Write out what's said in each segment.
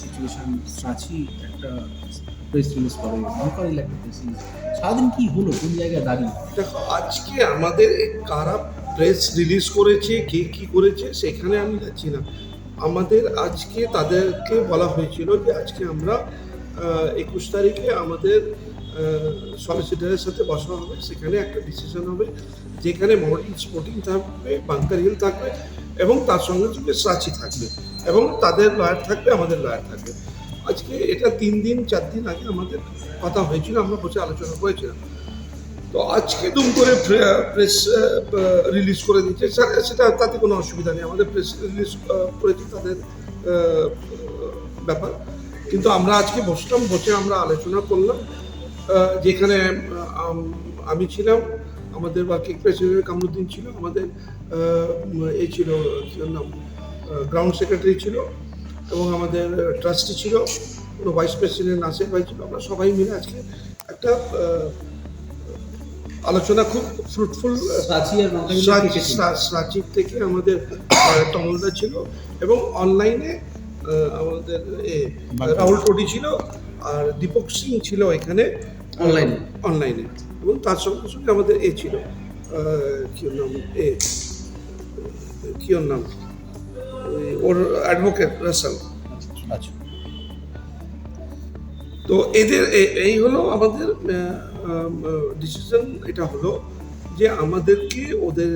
Situation সাঁচি একটা press release করে। বাংকারিল একটা প্রেস রিলিজ সারাদিন কি হলো? কোন জায়গায় দাঁড়িয়ে? দেখো, আজকে আমাদের কারা প্রেস রিলিজ করেছে, কে কি করেছে, সেখানে আমি যাচ্ছি না। আমাদের আজকে তাদেরকে বলা হয়েছিল যে আজকে আমরা একুশ তারিখে আমাদের সলিসিটারের সাথে বসা হবে। সেখানে একটা ডিসিশন হবে। যেখানে মডেল স্পোর্টিং থাকবে বাংকার হিল থাকবে। এবং তার সঙ্গে সঙ্গে সাচি থাকবে এবং তাদের লয়ার থাকবে, আমাদের লয়ার থাকবে। আজকে এটা তিন দিন, চার দিন আগে আমাদের কথা হয়েছিল, আমরা বসে আলোচনা করেছিলাম। তো আজকে দুম করে প্রেস রিলিজ করে দিচ্ছে সেটা তাতে কোনো অসুবিধা নেই। আমাদের প্রেস রিলিজ করেছে তাদের ব্যাপার। কিন্তু আমরা আজকে বসলাম, বসে আমরা আলোচনা করলাম। যেখানে আমি ছিলাম আমাদের ওয়ার্কিং প্রেসিডেন্ট কামরুদ্দিন ছিল আমাদের এ ছিল নাম গ্রাউন্ড সেক্রেটারি ছিল এবং আমাদের ট্রাস্টি ছিল কোনো ভাইস প্রেসিডেন্ট নাসির ভাই ছিল আমরা সবাই মিলে আজকে একটা আলোচনা খুব ফ্রুটফুল সাঁচি আর সাচিব থেকে আমাদের আহ, তমলদা ছিল এবং অনলাইনে আমাদের এ রাহুল টোডি ছিল আর দীপক সিং ছিল এখানে এ? অনলাইনে এবং তার সঙ্গে সঙ্গে আমাদের এ ছিল কি ওর নাম? এ কি ওর নাম? ওর অ্যাডভোকেট রাসেল আচ্ছা। তো এদের এই হলো আমাদের ডিসিশন এটা হলো যে আমাদেরকে ওদের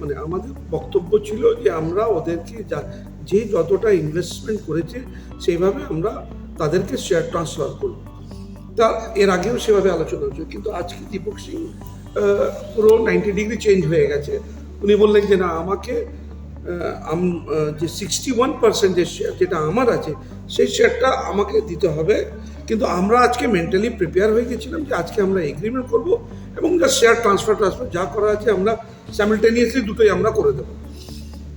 মানে আমাদের বক্তব্য ছিল যে আমরা ওদেরকে যা- যে যতটা ইনভেস্টমেন্ট করেছে সেইভাবে আমরা তাদেরকে শেয়ার ট্রান্সফার করব। তা এর আগেও সেভাবে আলোচনা হচ্ছে কিন্তু আজকে দীপক সিং পুরো নাইনটি ডিগ্রি চেঞ্জ হয়ে গেছে। উনি বললেন যে, না, আমাকে যে সিক্সটি ওয়ান পার্সেন্ট যে শেয়ার যেটা আমার আছে, সেই শেয়ারটা আমাকে দিতে হবে। কিন্তু আমরা আজকে মেন্টালি প্রিপেয়ার হয়ে গেছিলাম যে, আজকে আমরা এগ্রিমেন্ট করব এবং যা শেয়ার ট্রান্সফার ট্রান্সফার যা করা আছে আমরা স্যামিলটেনিয়াসলি দুটোই আমরা করে দেবো।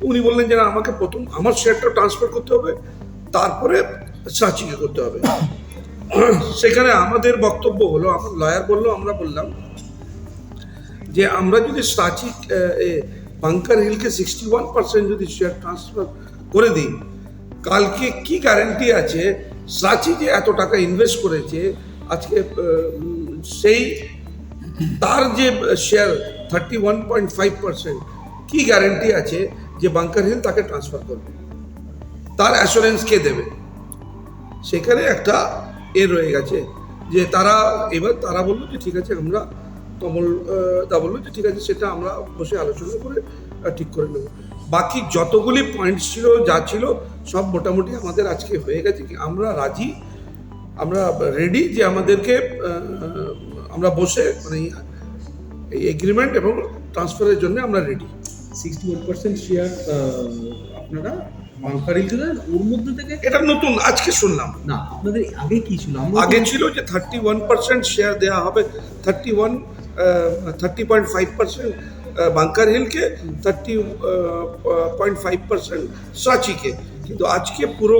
উনি বললেন যে আমাকে প্রথম, আমার শেয়ারটা ট্রান্সফার করতে হবে, তারপরে সাচিকে করতে হবে। সেখানে আমাদের বক্তব্য হলো, আমার লয়ার বলল, আমরা বললাম যে আমরা যদি স্টাচি বাংকার হিলকে সিক্সটি ওয়ান পার্সেন্ট যদি শেয়ার ট্রান্সফার করে দিই, কালকে কি গ্যারেন্টি আছে? সাচি যে এত টাকা ইনভেস্ট করেছে, আজকে সেই, তার যে share thirty one point five percent কী গ্যারেন্টি আছে যে বাংকার হিল তাকে ট্রান্সফার করবে? তার অ্যাসুরেন্স কে দেবে? সেখানে একটা এ রয়ে গেছে। যে তারা এবার তারা বলল যে ঠিক আছে, আমরা কমল দা বলল যে ঠিক আছে, সেটা আমরা বসে আলোচনা করে ঠিক করে নেব। বাকি যতগুলি পয়েন্টস ছিল, যা ছিল, সব মোটামুটি আমাদের আজকে হয়ে গেছে কি, আমরা রাজি, আমরা রেডি যে আমাদেরকে আমরা বসে মানে এই এগ্রিমেন্ট এবং ট্রান্সফারের জন্য আমরা ready sixty one percent share আপনারা বাংকারিল দিলেন ওর মধ্যে থেকে? এটা নতুন আজকে শুনলাম। না আপনাদের আগে কি ছিল? আগে ছিল যে থার্টি ওয়ান পার্সেন্ট শেয়ার দেওয়া হবে thirty one thirty point five percent Bunker হিলকে thirty point five percent সাচিকে। কিন্তু আজকে পুরো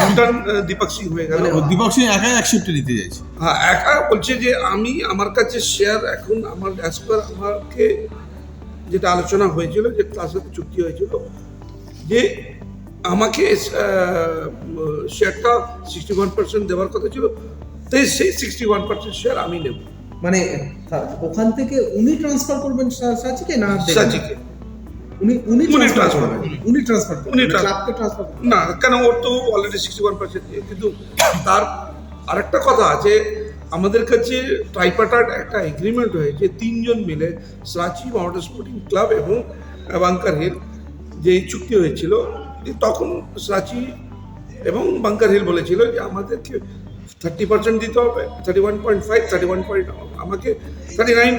ভুটান দীপক সিং হয়ে গেল। মানে দীপক সিং একাই একশিফটে নিতে চাইছে। হ্যাঁ একা বলছে যে আমি আমার কাছে শেয়ার এখন আমার অ্যাজ পার আমাকে যেটা আলোচনা হয়েছিল যে তার সাথে চুক্তি হয়েছিল যে আমাকে শেয়ারটা সিক্সটি ওয়ান পার্সেন্ট দেওয়ার কথা ছিল তাই সেই সিক্সটি ওয়ান পার্সেন্ট শেয়ার আমি নেব। মানে ওখান থেকে উনি ট্রান্সফার করবেন সাচিকে না সাচিকে। উনি উনি উনি ট্রান্সফার। উনি ট্রান্সফার উনি transfer- ক্লাবকে ট্রান্সফার না কেন ওর তো অলরেডি সিক্সটি ওয়ান পার্সেন্ট কিন্তু তার আরেকটা কথা আছে আমাদের কাছে ট্রাইপাটার একটা এগ্রিমেন্ট হয়েছে তিনজন মিলে সাচি মাউন্টেন স্পোর্টিং ক্লাব এবং বাংকার হিল যে চুক্তি হয়েছিল তখন সাচি এবং বাংকার হিল বলেছিল যে আমাদেরকে থার্টি পার্সেন্ট দিতে হবে thirty one point five thirty one point আমাকে থার্টি নাইন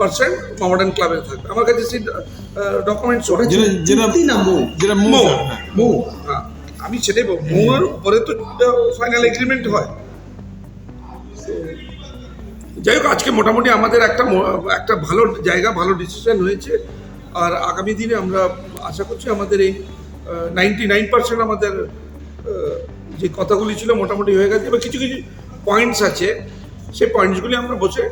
পার্সেন্ট মডার্ন ক্লাবে থাকবে। আমার কাছে সেই ডকুমেন্টস যেটা মৌ। মৌ। হ্যাঁ। হ্যাঁ, আমি সেটাই বলব। মৌয়ের উপরে তো ফাইনাল এগ্রিমেন্ট হয়। যাই হোক আজকে মোটামুটি আমাদের একটা একটা ভালো জায়গা ভালো ডিসিশন হয়েছে। আর আগামী দিনে আমরা আশা করছি আমাদের এই নাইনটি নাইন পার্সেন্ট আমাদের যে কথাগুলি ছিল মোটামুটি হয়ে গেছে। এবার কিছু কিছু পয়েন্টস আছে। সেই পয়েন্টসগুলি আমরা বসে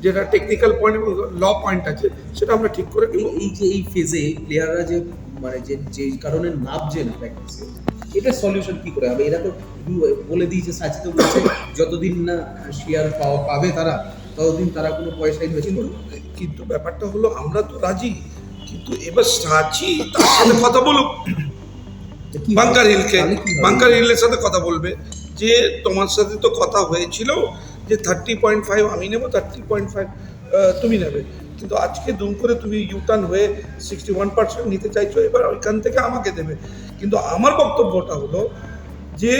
যেটা টেকনিক্যাল পয়েন্ট এবং ল পয়েন্ট আছে সেটা আমরা ঠিক করে এই- যে এই ফেজে প্লেয়াররা যে মানে যে যে কারণে নামছে না প্র্যাকটিসে এটা সলিউশন কি করে হবে? এরা তো বলে দিয়েছে সাচিত বলছে যতদিন না শেয়ার পাওয়া পাবে তারা ততদিন তারা কোনো পয়সা ইনভেস্ট কিন্তু করবে কিন্তু ব্যাপারটা হলো আমরা তো রাজি কিন্তু এবার সাচি তার সাথে কথা বলুক। হবে? হিলকে? বাংকার হিলের সাথে কথা বলবে যে তোমার সাথে তো কথা হয়েছিল যে থার্টি পয়েন্ট ফাইভ আমি নেব থার্টি পয়েন্ট ফাইভ তুমি নেবে কিন্তু আজকে দুম করে তুমি ইউটার্ন হয়ে সিক্সটি ওয়ান পার্সেন্ট নিতে চাইছো এবার ওইখান থেকে আমাকে দেবে কিন্তু আমার বক্তব্যটা হলো যে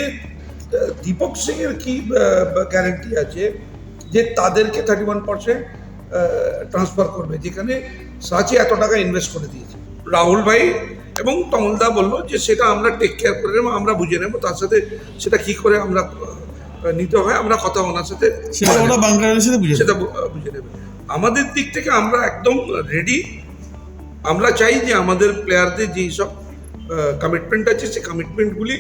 দীপক সিং এর কি গ্যারেন্টি আছে যে তাদেরকে থার্টি ওয়ান পার্সেন্ট ট্রান্সফার করবে যেখানে সাচি এত টাকা ইনভেস্ট করে দিয়েছে রাহুল ভাই এবং তমলদা বলল যে সেটা আমরা টেক কেয়ার করে নেব আমরা বুঝে নেব তার সাথে সেটা কি করে আমরা নিতে হয় আমরা কথা ওনার সাথে সেটা ওরা নেব। সাথে বুঝে সেটা বুঝে নেবে। আমাদের দিক থেকে আমরা একদম রেডি আমরা চাই যে আমাদের প্লেয়ারদের যেই সব কমিটমেন্ট আছে সেই কমিটমেন্টগুলি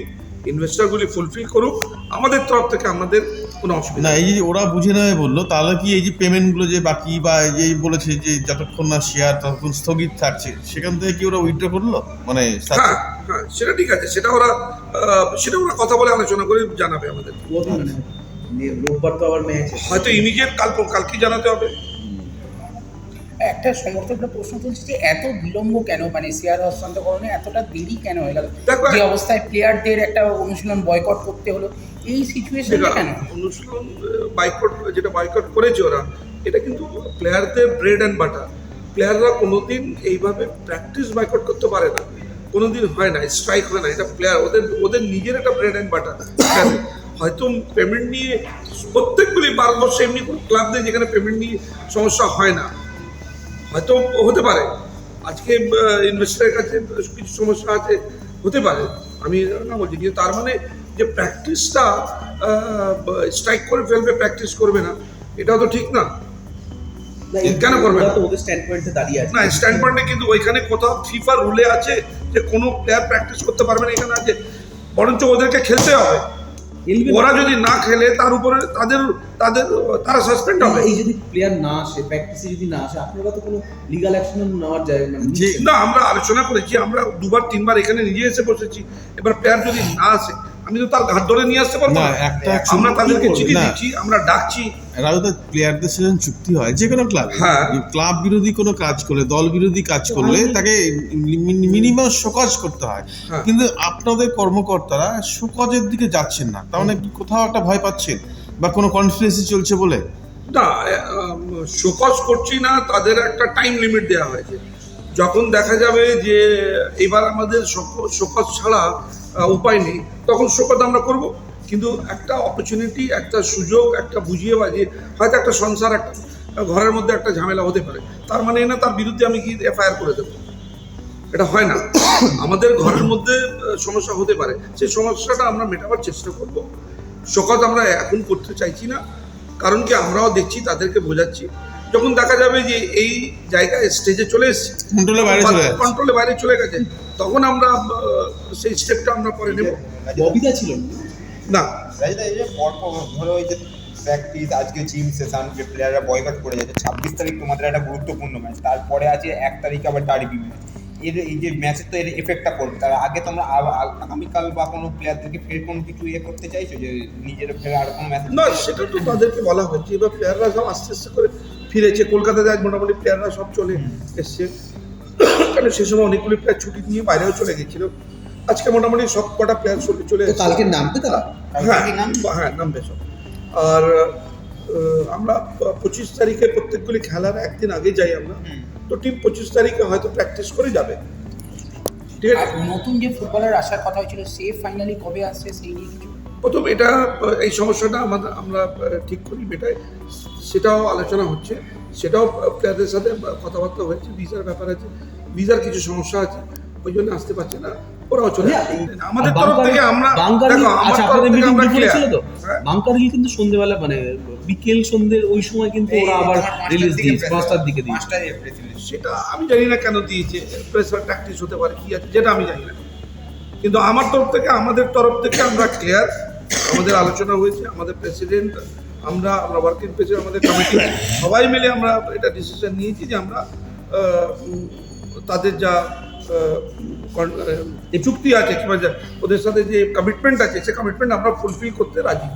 ইনভেস্টারগুলি ফুলফিল করুক। আমাদের তরফ থেকে আমাদের কোনো অসুবিধা না এই যে ওরা বুঝে নেবে বলল তাহলে কি এই যে পেমেন্টগুলো যে বাকি বা এই যে বলেছে যে যতক্ষণ না শেয়ার ততক্ষণ স্থগিত থাকছে সেখান থেকে কি ওরা উইথড্র করল? মানে হ্যাঁ হ্যাঁ সেটা ঠিক আছে সেটা ওরা সেটা ওরা কথা বলে আলোচনা করে জানাবে আমাদের। নিয়ে রোববার তো আবার ম্যাচ হয়তো ইমিডিয়েট কাল কালকে জানাতে হবে। একটা সমর্থকরা প্রশ্ন তুলছে যে এত বিলম্ব কেন? মানে শেয়ার হস্তান্তরকরণে এতটা দেরি কেন হয়ে গেল যে অবস্থায় প্লেয়ারদের একটা অনুশীলন বয়কট করতে হলো। এই সিচুয়েশনটা কেন? অনুশীলন বাইকট যেটা বাইকট করেছে ওরা এটা কিন্তু প্লেয়ারদের ব্রেড অ্যান্ড বাটার প্লেয়াররা কোনোদিন এইভাবে প্র্যাকটিস বাইকট করতে পারে না। কোনোদিন হয় না স্ট্রাইক হয় না। এটা প্লেয়ার ওদের ওদের নিজের একটা ব্রেড অ্যান্ড বাটার হয়তো পেমেন্ট নিয়ে প্রত্যেকগুলি ভারতবর্ষে এমনি কোনো ক্লাব নেই যেখানে পেমেন্ট নিয়ে সমস্যা হয় না। হয়তো হতে পারে। আজকে ইনভেস্টারের কাছে কিছু সমস্যা আছে হতে পারে। আমি না বলছি কিন্তু তার মানে যে প্র্যাকটিসটা স্ট্রাইক করে ফেলবে প্র্যাকটিস করবে না এটাও তো ঠিক না। কেন করবে না? ওদের স্ট্যান্ড পয়েন্টে দাঁড়িয়ে আছে। না স্ট্যান্ড পয়েন্টে কিন্তু ওইখানে কোথাও ফিফা রুলে আছে যে কোনো প্লেয়ার প্র্যাকটিস করতে পারবে না এখানে আছে। বরঞ্চ ওদেরকে খেলতে হবে। ওরা যদি না খেলে তার উপরে তাদের তাদের তারা সাসপেন্ড হবে। এই যদি প্লেয়ার না আসে প্র্যাকটিসে যদি না আসে আপনারা তো কোনো লিগাল অ্যাকশন নেওয়ার যায় মানে না আমরা আলোচনা করেছি আমরা দুবার তিনবার এখানে নিজে এসে বসেছি। এবার প্লেয়ার যদি না আসে আমি তো তার হাত ধরে নিয়ে আসতে পারব না। একটা আমরা তাদেরকে চিঠি দিচ্ছি আমরা ডাকছি। রাজুদা প্লেয়ারদের সাথে চুক্তি হয়। যে কোনো ক্লাব হ্যাঁ। ক্লাব বিরোধী কোনো কাজ করলে দল বিরোধী কাজ করলে তাকে মিনিমাম শোকজ করতে হয়। হ্যাঁ। কিন্তু আপনাদের কর্মকর্তারা শোকজের দিকে যাচ্ছেন না। তার মানে কি কোথাও একটা ভয় পাচ্ছেন? বা কোনো কনফিডেন্সি চলছে বলে? না শোকজ করছি না তাদের একটা টাইম লিমিট দেওয়া হয়েছে। যখন দেখা যাবে যে এবার আমাদের শোক- শোকজ ছাড়া উপায় নেই, তখন শোকজ আমরা করব। কিন্তু একটা অপরচুনিটি একটা সুযোগ, একটা বুঝিয়ে বাজিয়ে, হয়তো একটা সংসার, একটা, ঘরের মধ্যে একটা ঝামেলা হতে পারে। তার মানে না, তার বিরুদ্ধে আমি কি এফআইআর করে দেবো? এটা হয় না। আমাদের ঘরের মধ্যে সমস্যা হতে পারে। সেই সমস্যাটা আমরা মেটাবার চেষ্টা করব। শোকজ আমরা এখন করতে চাইছি না। কারণ কি, আমরাও দেখছি, তাদেরকে বোঝাচ্ছি। যখন দেখা যাবে যে এই জায়গায় স্টেজে চলে এসেছে কন্ট্রোলের বাইরে চলে কন্ট্রোলের বাইরে চলে গেছে তখন আমরা সেই স্টেপটা আমরা পরে নেব। ববিদা ছিল না না। রাজদা এই যে পরপর ধরো এই যে প্র্যাকটিস আজকে জিম সেশন যে প্লেয়াররা বয়কট করে যাচ্ছে ছাব্বিশ তারিখ তোমাদের একটা গুরুত্বপূর্ণ ম্যাচ তারপরে আছে এক তারিখ আবার ডার্বি ম্যাচ এর এই যে ম্যাচের তো এর এফেক্টটা করবে তার আগে তোমরা আগামীকাল বা কোনো প্লেয়ারদেরকে ফের কোনো কিছু ইয়ে করতে চাইছো যে নিজের ফের আর কোনো ম্যাচ না সেটা তো তাদেরকে বলা হচ্ছে এবার প্লেয়াররা সব আস্তে আস্তে করে ফিরেছে কলকাতাতে আজ মোটামুটি প্লেয়াররা সব চলে এসছে। কারণ সে সময় অনেকগুলি প্লেয়ার ছুটি নিয়ে বাইরেও চলে গেছিল। আজকে মোটামুটি সব কটা প্লেয়ার চলে চলে কালকে নামবে তারা? হ্যাঁ হ্যাঁ নামবে সব। আর আমরা পঁচিশ তারিখে প্রত্যেকগুলি খেলার একদিন আগে যাই আমরা। তো টিম পঁচিশ তারিখে হয়তো প্র্যাকটিস করে যাবে। ঠিক আছে? নতুন যে ফুটবলার আসার কথা হয়েছিল সে ফাইনালি কবে আসছে সেই নিয়ে কিছু প্রথম এটা এই সমস্যাটা আমাদের আমরা ঠিক করি মেটাই সেটাও আলোচনা হচ্ছে সেটাও প্লেয়ারদের সাথে কথাবার্তা হয়েছে ভিসার ব্যাপার আছে ভিসার কিছু সমস্যা আছে ওই জন্য আসতে পারছে না ওরাও চলে। এই- আমাদের তরফ থেকে আমরা আচ্ছা, আপনাদের। ছিল তো? হ্যাঁ। বাংকার হিল কিন্তু সন্ধ্যেবেলা মানে বিকেল সন্ধ্যের ওই সময় কিন্তু ওরা আবার রিলিজ দিয়েছে পাঁচটার দিকে দিয়েছে। সেটা আমি জানি না কেন দিয়েছে প্রেসার প্র্যাকটিস হতে পারে কি আছে যেটা আমি জানি না কিন্তু আমার তরফ থেকে আমাদের তরফ থেকে আমরা ক্লিয়ার আমাদের আলোচনা হয়েছে আমাদের প্রেসিডেন্ট আমরা আমরা ওয়ার্কিং প্রেসিডেন্ট আমাদের কমিটি সবাই মিলে আমরা এটা ডিসিশন নিয়েছি যে আমরা তাদের যা আহ, চুক্তি আছে কিংবা যা- ওদের সাথে যে কমিটমেন্ট আছে সে কমিটমেন্ট আমরা ফুলফিল করতে রাজি।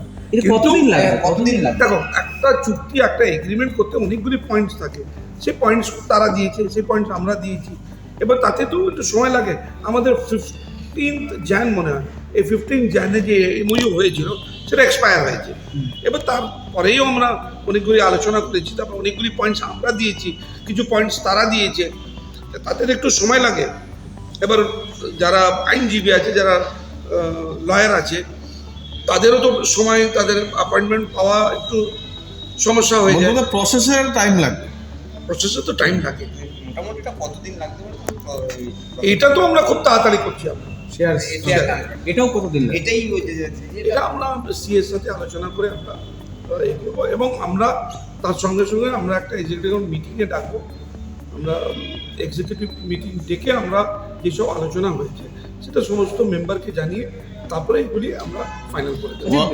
কতদিন লাগবে কতদিন লাগবে দেখো একটা চুক্তি একটা এগ্রিমেন্ট করতে অনেকগুলি পয়েন্টস থাকে। সেই পয়েন্টস তারা দিয়েছে সেই পয়েন্টস আমরা দিয়েছি। এবার তাতে তো একটু সময় লাগে। আমাদের ফিফটিন্থ জ্যান মনে হয়। এই ফিফটিন জ্যানে যে এমওইউ হয়েছিল সেটা এক্সপায়ার হয়েছে। এবার তারপরেও আমরা অনেকগুলি আলোচনা করেছি তারপর অনেকগুলি পয়েন্টস আমরা দিয়েছি কিছু পয়েন্টস তারা দিয়েছে। তাদের একটু সময় লাগে। এবার যারা আইনজীবী আছে যারা লয়ার আছে তাদেরও তো সময় তাদের অ্যাপয়েন্টমেন্ট পাওয়া একটু সমস্যা হয়ে যায়। বলতে প্রসেসের টাইম লাগবে। প্রসেসে তো টাইম লাগে। মোটামুটি কতদিন পারে এটা তো আমরা খুব তাড়াতাড়ি করছি আমরা। শেয়ার এটাও কতদিন এটাই এটা আমরা সিএর সাথে আলোচনা করে আমরা আহ, এ করব। এবং আমরা তার সঙ্গে সঙ্গে আমরা একটা এক্সিকিউটিভ মিটিংয়ে ডাকবো। আমরা এক্সিকিউটিভ মিটিং ডেকে আমরা যেসব আলোচনা হয়েছে সেটা সমস্ত মেম্বারকে জানিয়ে তারপরে এগুলি আমরা ফাইনাল করে দেবো। ও-